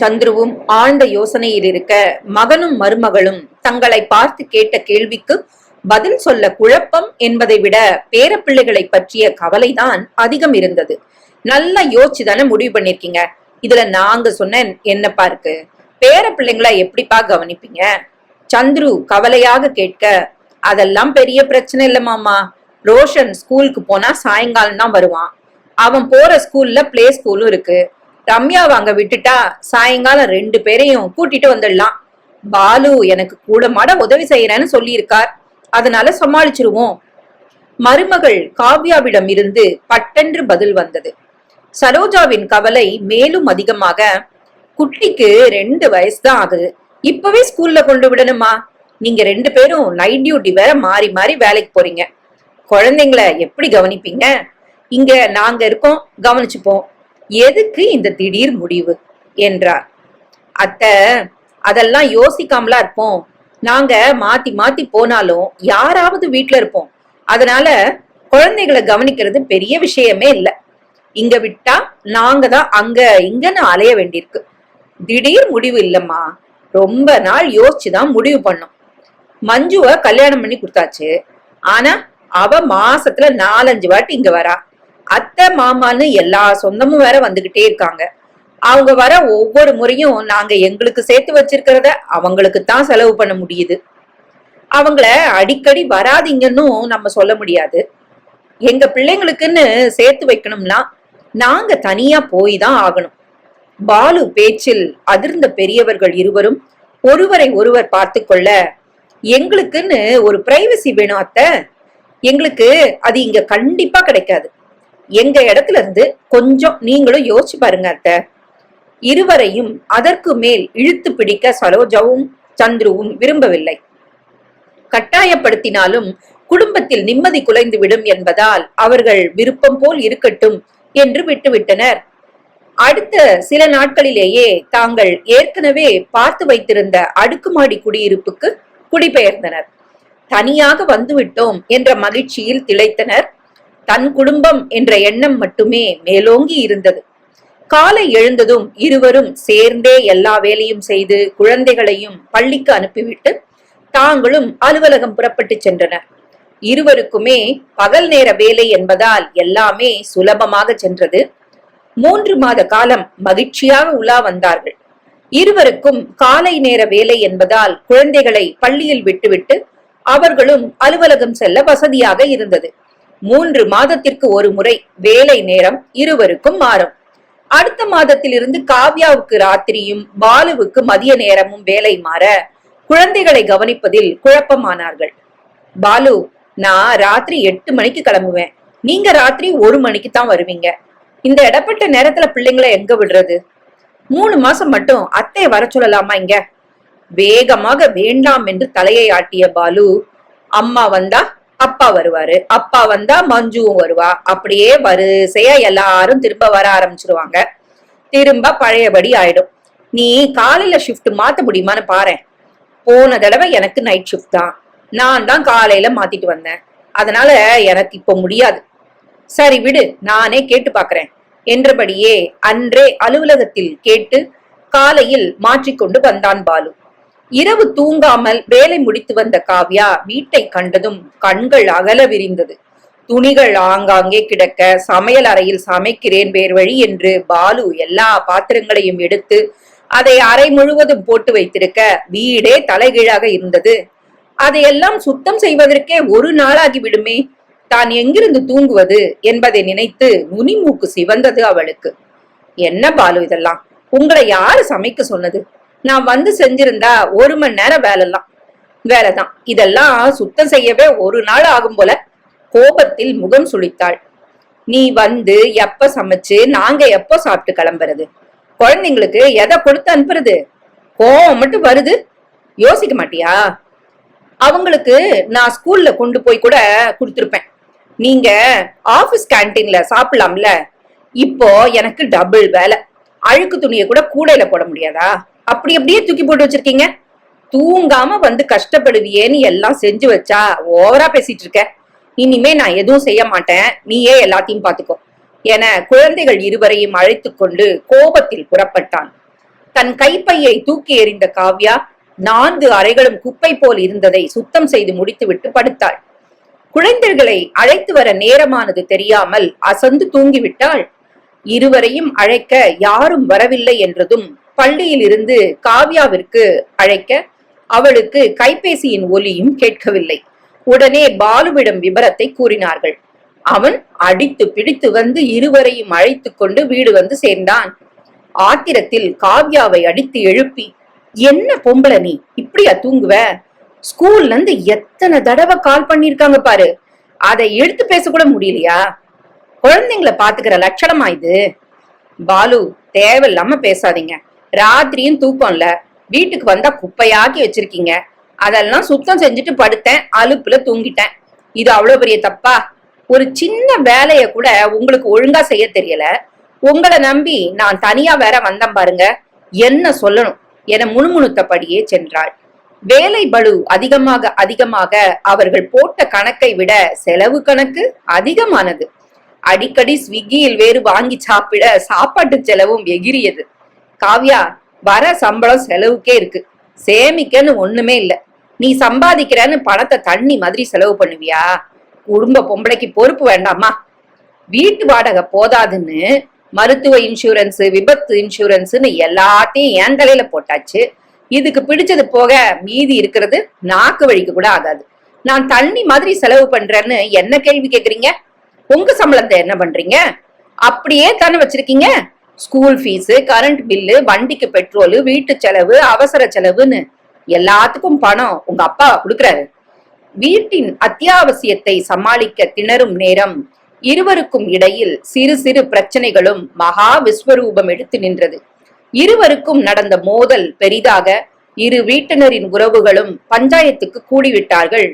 சந்துருவும் ஆழ்ந்த யோசனையில் இருக்க மகனும் மருமகளும் தங்களை பார்த்து கேட்ட கேள்விக்கு பதில் சொல்ல குழப்பம் என்பதை விட பேரப்பிள்ளைகளை பற்றிய கவலைதான் அதிகம் இருந்தது. நல்லா யோசிச்சு தானே முடிவு பண்ணிருக்கீங்க? இதுல நாங்க சொன்ன என்னப்பா இருக்கு பேர பிள்ளைங்கள எப்படிப்பா கவனிப்பீங்க? சந்துரு கவலையாக கேட்க அதெல்லாம் பெரிய பிரச்சனை இல்ல மாமா. ரோஷன் ஸ்கூலுக்கு போனா சாயங்காலம் தான் வருவான். அவன் போற ஸ்கூல்ல பிளே ஸ்கூலும் இருக்கு. ரம்யாவை அங்க விட்டுட்டா சாயங்காலம் ரெண்டு பேரையும் கூட்டிட்டு வந்துடலாம். பாலு எனக்கு கூட மாட உதவி செய்யறேன்னு சொல்லியிருக்கார். அதனால சமாளிச்சிருவோம். மருமகள் காவ்யாவிடம் இருந்து பட்டென்று பதில் வந்தது. சரோஜாவின் கவலை மேலும் அதிகமாக குட்டிக்கு ரெண்டு வயசு தான் ஆகுது. இப்பவே ஸ்கூல்ல கொண்டு விடணுமா? நீங்க ரெண்டு பேரும் நைட் டியூட்டி வேற மாறி மாறி வேலைக்கு போறீங்க. குழந்தைங்கள எப்படி கவனிப்பீங்க? இங்க நாங்க இருக்கோம் கவனிச்சுப்போம். எதுக்கு இந்த திடீர் முடிவு? என்றார். அத்த அதெல்லாம் யோசிக்காமலா இருப்போம். நாங்க மாத்தி மாத்தி போனாலும் யாராவது வீட்டுல இருப்போம். அதனால குழந்தைகளை கவனிக்கிறது பெரிய விஷயமே இல்ல. இங்க விட்டா நாங்க தான் அங்க இங்கன்னு அலைய வேண்டியிருக்கு. திடீர் முடிவு இல்லம்மா. ரொம்ப நாள் யோசிச்சுதான் முடிவு பண்ணோம். மஞ்சுவ கல்யாணம் பண்ணி கொடுத்தாச்சு. ஆனா அவ மாசத்துல நாலஞ்சு வாட்டி இங்க வரா. அத்தை மாமான்னு எல்லா சொந்தமும் வேற வந்துகிட்டே இருக்காங்க. அவங்க வர ஒவ்வொரு முறையும் நாங்க எங்களுக்கு சேர்த்து வச்சிருக்கிறத அவங்களுக்கு தான் செலவு பண்ண முடியுது. அவங்கள அடிக்கடி வராதீங்கன்னும் நம்ம சொல்ல முடியாது. எங்க பிள்ளைங்களுக்குன்னு சேர்த்து வைக்கணும்னா நாங்க தனியா போய் தான் ஆகணும். பாலு பேச்சில் அதிர்ந்த பெரியவர்கள் இருவரும் ஒருவரை ஒருவர் பார்த்து கொள்ள எங்களுக்குன்னு ஒரு பிரைவசி வேணும் அத்தை. எங்களுக்கு அது இங்க கண்டிப்பா கிடைக்காது. எங்க இடத்துல இருந்து கொஞ்சம் நீங்களும் யோசிச்சு பாருங்க அத்த. இருவரையும் அதற்கு மேல் இழுத்து பிடிக்க சரோஜாவும் சந்துருவும் விரும்பவில்லை. கட்டாயப்படுத்தினாலும் குடும்பத்தில் நிம்மதி குலைந்து விடும் என்பதால் அவர்கள் விருப்பம் போல் இருக்கட்டும் என்று விட்டுவிட்டனர். அடுத்த சில நாட்களிலேயே தாங்கள் ஏற்கனவே பார்த்து வைத்திருந்த அடுக்குமாடி குடியிருப்புக்கு குடிபெயர்ந்தனர். தனியாக வந்துவிட்டோம் என்ற மகிழ்ச்சியில் திளைத்தனர் தன் குடும்பம் என்ற எண்ணம் மட்டுமே மேலோங்கி இருந்தது. காலை எழுந்ததும் இருவரும் சேர்ந்தே எல்லா வேலையும் செய்து குழந்தைகளையும் பள்ளிக்கு அனுப்பிவிட்டு தாங்களும் அலுவலகம் புறப்பட்டு சென்றனர். இருவருக்குமே பகல் நேர வேலை என்பதால் எல்லாமே சுலபமாக சென்றது. மூன்று மாத காலம் மகிழ்ச்சியாக உலா வந்தார்கள். இருவருக்கும் காலை நேர வேலை என்பதால் குழந்தைகளை பள்ளியில் விட்டுவிட்டு அவர்களும் அலுவலகம் செல்ல வசதியாக இருந்தது. மூன்று மாதத்திற்கு ஒரு முறை வேலை நேரம் இருவருக்கும் மாறும். அடுத்த மாதத்திலிருந்து காவ்யாவுக்கு ராத்திரியும் பாலுவுக்கு மதிய நேரமும் வேலை மாற குழந்தைகளை கவனிப்பதில் குழப்பமானார்கள். பாலு நான் ராத்திரி எட்டு மணிக்கு கிளம்புவேன். நீங்க ராத்திரி ஒரு மணிக்கு தான் வருவீங்க. இந்த இடப்பட்ட நேரத்துல பிள்ளைங்களை எங்க விடுறது? மூணு மாசம் மட்டும் அத்தையை வர சொல்லலாமா இங்க? வேகமாக வேண்டாம் என்று தலையை ஆட்டிய பாலு அம்மா வந்தா அப்பா வருவாரு. அப்பா வந்தா மஞ்சுவும் வருவா. அப்படியே வரிசையா எல்லாரும் திரும்ப வர ஆரம்பிச்சிருவாங்க. திரும்ப பழையபடி ஆயிடும். நீ காலையில ஷிஃப்ட் மாத்த முடியுமான்னு பாரேன். போன தடவை எனக்கு நைட் ஷிஃப்ட் தான். நான் தான் காலையில மாத்திட்டு வந்தேன். அதனால எனக்கு இப்போ முடியாது. சரி விடு நானே கேட்டு பாக்குறேன். என்றபடியே அன்றே அலுவலகத்தில் கேட்டு காலையில் மாற்றிக்கொண்டு வந்தான் பாலு. இரவு தூங்காமல் வேலை முடித்து வந்த காவ்யா வீட்டை கண்டதும் கண்கள் அகல விரிந்தது. துணிகள் ஆங்காங்கே கிடக்க சமையல் அறையில் சமைக்கிறேன் வேறு வழி என்று பாலு எல்லா பாத்திரங்களையும் எடுத்து அதை அறை முழுவதும் போட்டு வைத்திருக்க வீடே தலைகீழாக இருந்தது. அதையெல்லாம் சுத்தம் செய்வதற்கே ஒரு நாளாகி விடுமே. தான் எங்கிருந்து தூங்குவது என்பதை நினைத்து நுனிமூக்கு சிவந்தது அவளுக்கு. என்ன பாலு இதெல்லாம்? உங்களை யாரு சமைக்க சொன்னது? நான் வந்து செஞ்சிருந்தா ஒரு மணி நேரம் வேலைலாம் வேலைதான். இதெல்லாம் சுத்தம் செய்யவே ஒரு நாள் ஆகும் போல கோபத்தில் முகம் சுளித்தாள். நீ வந்து எப்ப சமைச்சு நாங்க எப்போ சாப்பிட்டு கிளம்புறது? குழந்தைங்களுக்கு எதை கொடுத்து அனுப்புறது? கோவம் மட்டும் வருது. யோசிக்க மாட்டியா? அவங்களுக்கு நான் ஸ்கூல்ல கொண்டு போய் கூட கொடுத்துருப்பேன். நீங்க ஆபீஸ் கேன்டீன்ல சாப்பிடலாம்ல? இப்போ எனக்கு டபுள் வேலை. அழுக்கு துணியை கூட கூடையில போட முடியாதா? அப்படி அப்படியே தூக்கி போட்டு வச்சிருக்கீங்க? தூங்காம வந்து கஷ்டப்படுவியேன்னு எல்லாம் செஞ்சு வச்சா ஓவரா பேசிட்டு இருக்க. இனிமே நான் எதுவும் செய்ய மாட்டேன். நீயே எல்லாத்தையும் பாத்துக்கோ. என குழந்தைகள் இருவரையும் அழைத்து கொண்டு கோபத்தில் புறப்பட்டான். தன் கைப்பையை தூக்கி எறிந்த காவ்யா நான்கு அறைகளும் குப்பை போல் இருந்ததை சுத்தம் செய்து முடித்துவிட்டு படுத்தாள். குழந்தைகளை அழைத்து வர நேரமானது தெரியாமல் அசந்து தூங்கிவிட்டாள். இருவரையும் அழைக்க யாரும் வரவில்லை என்றதும் பள்ளியிலிருந்து காவ்யாவிற்கு அழைக்க அவளுக்கு கைபேசியின் ஒலியும் கேட்கவில்லை. உடனே பாலுவிடம் விபரத்தை கூறினார்கள். அவன் அடித்து பிடித்து வந்து இருவரையும் அழைத்து கொண்டு வீடு வந்து சேர்ந்தான். ஆத்திரத்தில் காவ்யாவை அடித்து எழுப்பி என்ன பொம்பளை நீ? இப்படியா தூங்குவ? ஸ்கூல்ல இருந்து எத்தனை தடவை கால் பண்ணிருக்காங்க பாரு. அதை எடுத்து பேச கூட முடியலையா? குழந்தைங்கள பாத்துக்கிற லட்சணமா இது? பாலு தேவையில்லாம பேசாதீங்க. ராத்திரியும் தூக்கம்ல. வீட்டுக்கு வந்தா குப்பையாக்கி வச்சிருக்கீங்க. அதெல்லாம் சுத்தம் செஞ்சுட்டு படுத்தேன் அலுப்புல தூங்கிட்டேன். இது அவ்வளவு பெரிய தப்பா? ஒரு சின்ன வேலைய கூட உங்களுக்கு ஒழுங்கா செய்ய தெரியல. உங்களை நம்பி நான் தனியா வேற வந்தேன் பாருங்க. என்ன சொல்லணும்? என முணுமுணுத்தபடியே சென்றாள். வேலை பளு அதிகமாக அதிகமாக அவர்கள் போட்ட கணக்கை விட செலவு கணக்கு அதிகமானது. அடிக்கடி ஸ்விக்கியில் வேறு வாங்கி சாப்பிட சாப்பாட்டு செலவும் எகிரியது. காவ்யா வர சம்பளம் செலவுக்கே இருக்கு. சேமிக்கன்னு ஒண்ணுமே இல்ல. நீ சம்பாதிக்கிறன்னு பணத்தை தண்ணி மாதிரி செலவு பண்ணுவியா? குடும்ப பொம்பளைக்கு பொறுப்பு வேண்டாமா? வீட்டு வாடகை போதாதுன்னு மருத்துவ இன்சூரன்ஸ் விபத்து இன்சூரன்ஸ்னு எல்லாத்தையும் என் தலையில போட்டாச்சு. இதுக்கு பிடிச்சது போக மீதி இருக்கிறது நாக்கு வழிக்கு கூட ஆகாது. நான் தண்ணி மாதிரி செலவு பண்றேன்னு என்ன கேள்வி கேக்குறீங்க? உங்க சம்பளத்தை என்ன பண்றீங்க? அப்படியே தானே வச்சிருக்கீங்க? ஸ்கூல் ஃபீஸு கரண்ட் பில்லு வண்டிக்கு பெட்ரோலு வீட்டு செலவு அவசர செலவுன்னு எல்லாத்துக்கும் பணம் உங்க அப்பா கொடுக்குறாரு. வீட்டின் அத்தியாவசியத்தை சமாளிக்க திணறும் நேரம் இருவருக்கும் இடையில் சிறு சிறு பிரச்சனைகளும் மகா விஸ்வரூபம் எடுத்து நின்றது. இருவருக்கும் நடந்த மோதல் பெரிதாக இரு வீட்டினரின் உறவுகளும் பஞ்சாயத்துக்கு கூடிவிட்டார்கள்.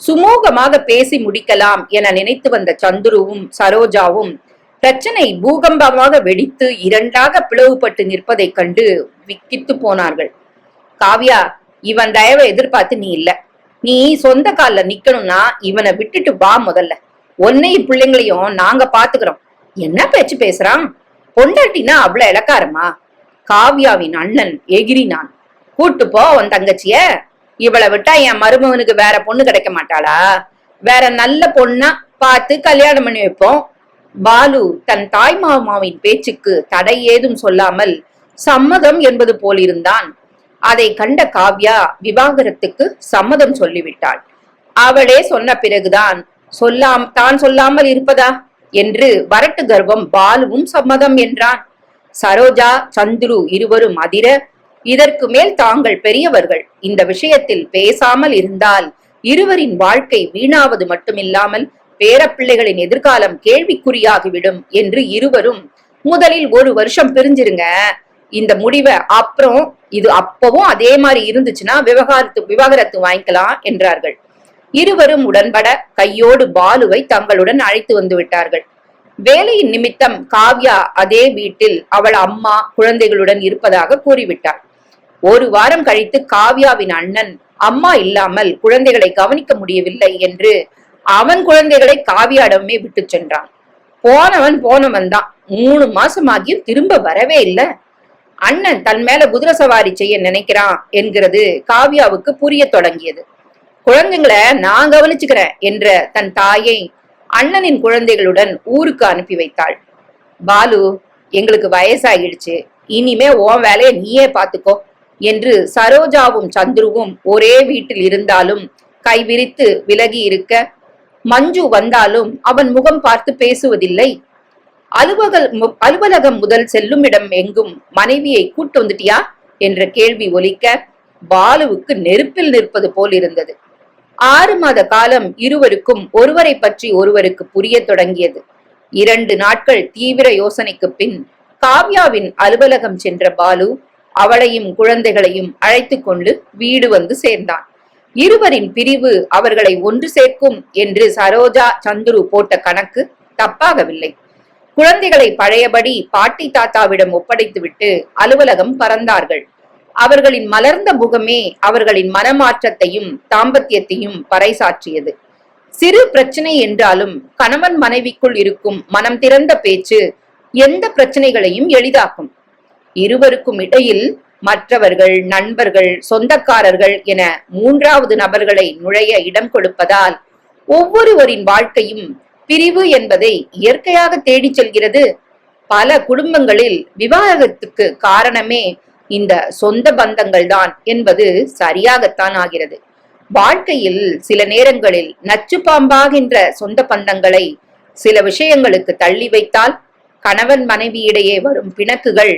சுமூகமாக பேசி முடிக்கலாம் என நினைத்து வந்த சந்துருவும் சரோஜாவும் பிரச்சனை பூகம்பமாக வெடித்து இரண்டாக பிளவுபட்டு நிற்பதைக் கண்டு விக்கித்து போனார்கள். காவ்யா இவன் தயவை எதிர்பார்த்து நீ இல்ல. நீ சொந்த கால்ல நிக்கணும்னா இவனை விட்டுட்டு வா முதல்ல. உன்னையும் பிள்ளைங்களையும் நாங்க பாத்துக்கிறோம். என்ன பேச்சு பேசுறான்? பொண்டாட்டினா அவ்வளவு இலக்காரமா காவ்யாவின் அண்ணன் எகிரினான் கூட்டு போ உன் தங்கச்சிய. இவளை விட்டா என் மருமகனுக்கு வேற பொண்ணு கிடைக்க மாட்டாளா? வேற நல்ல பொண்ணா பார்த்து கல்யாணம் பண்ணி வைப்போம். பாலு தன் தாய் மாமாவின் பேச்சுக்கு தடை ஏதும் சொல்லாமல் சம்மதம் என்பது போலிருந்தான். அதை கண்ட காவ்யா விவாகரத்துக்கு சம்மதம் சொல்லிவிட்டாள். அவளே சொன்ன பிறகுதான் சொல்லாம் தான் சொல்லாமல் இருப்பதா? என்று வரட்டு கர்வம் பாலுவும் சம்மதம் என்றான். சரோஜா சந்துரு இருவரும் அதிர இதற்கு மேல் தாங்கள் பெரியவர்கள். இந்த விஷயத்தில் பேசாமல் இருந்தால் இருவரின் வாழ்க்கை வீணாவது மட்டுமில்லாமல் பேரப்பிள்ளைகளின் எதிர்காலம் கேள்விக்குறியாகிவிடும் என்று இருவரும் முதலில் ஒரு வருஷம் பிரிஞ்சிருங்க. இந்த முடிவை அப்புறம் இது அப்பவும் அதே மாதிரி இருந்துச்சுன்னா விவகாரத்து விவகாரத்து வாங்கிக்கலாம் என்றார்கள். இருவரும் உடன்பட கையோடு பாலுவை தங்களுடன் அழைத்து வந்து விட்டார்கள். வேலையின் நிமித்தம் காவ்யா அதே வீட்டில் அவள் அம்மா குழந்தைகளுடன் இருப்பதாக கூறிவிட்டார். ஒரு வாரம் கழித்து காவ்யாவின் அண்ணன் அம்மா இல்லாமல் குழந்தைகளை கவனிக்க முடியவில்லை என்று அவன் குழந்தைகளை காவியாடமே விட்டு சென்றான். போனவன் போனவன் தான் மூணு மாசமாகியும் திரும்ப வரவே இல்லை. அண்ணன் தன் மேல குதிரை சவாரி செய்ய நினைக்கிறான் என்கிறது காவ்யாவுக்கு புரிய தொடங்கியது. குழந்தைங்களை நான் கவனிச்சுக்கிறேன் என்ற தன் தாயை அண்ணனின் குழந்தைகளுடன் ஊருக்கு அனுப்பி வைத்தாள். பாலு எங்களுக்கு வயசாகிடுச்சு. இனிமே உன் வேலையை நீயே பாத்துக்கோ என்று சரோஜாவும் சந்துருவும் ஒரே வீட்டில் இருந்தாலும் கைவிரித்து விலகி இருக்க மஞ்சு வந்தாலும் அவன் முகம் பார்த்து பேசுவதில்லை. அலுவலக அலுவலகம் முதல் செல்லும் இடம் எங்கும் மனைவியை கூட்டு வந்துட்டியா? என்ற கேள்வி ஒலிக்க பாலுவுக்கு நெருப்பில் நிற்பது போல் இருந்தது ஆறு மாத காலம் இருவருக்கும் ஒருவரை பற்றி ஒருவருக்கு புரிய தொடங்கியது. இரண்டு நாட்கள் தீவிர யோசனைக்கு பின் காவ்யாவின் அலுவலகம் சென்ற பாலு அவளையும் குழந்தைகளையும் அழைத்து கொண்டு வீடு வந்து சேர்ந்தான். இருவரின் பிரிவு அவர்களை ஒன்று சேர்க்கும் என்று சரோஜா சந்துரு போட்ட கணக்கு தப்பாகவில்லை. குழந்தைகளை பழையபடி பாட்டி தாத்தாவிடம் ஒப்படைத்துவிட்டு அலுவலகம் பறந்தார்கள். அவர்களின் மலர்ந்த முகமே அவர்களின் மனமாற்றத்தையும் தாம்பத்தியத்தையும் பறைசாற்றியது. சிறு பிரச்சனை என்றாலும் கணவன் மனைவிக்குள் இருக்கும் மனம் திறந்த பேச்சு எந்த பிரச்சனைகளையும் எளிதாக்கும். இருவருக்கும் இடையில் மற்றவர்கள் நண்பர்கள் சொந்தக்காரர்கள் என மூன்றாவது நபர்களை நுழைய இடம் கொடுப்பதால் ஒவ்வொருவரின் வாழ்க்கையும் பிரிவு என்பதை இயற்கையாக தேடிச் செல்கிறது. பல குடும்பங்களில் விவாகத்துக்கு காரணமே இந்த சொந்த பந்தங்கள் தான் என்பது சரியாகத்தான் ஆகிறது. வாழ்க்கையில் சில நேரங்களில் நச்சு பாம்பாகின்ற சொந்த பந்தங்களை சில விஷயங்களுக்கு தள்ளி வைத்தால் கணவன் மனைவியிடையே வரும் பிணக்குகள்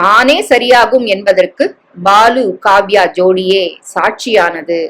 தானே சரியாகும் என்பதற்கு பாலு காவ்யா ஜோடியே சாட்சியானது.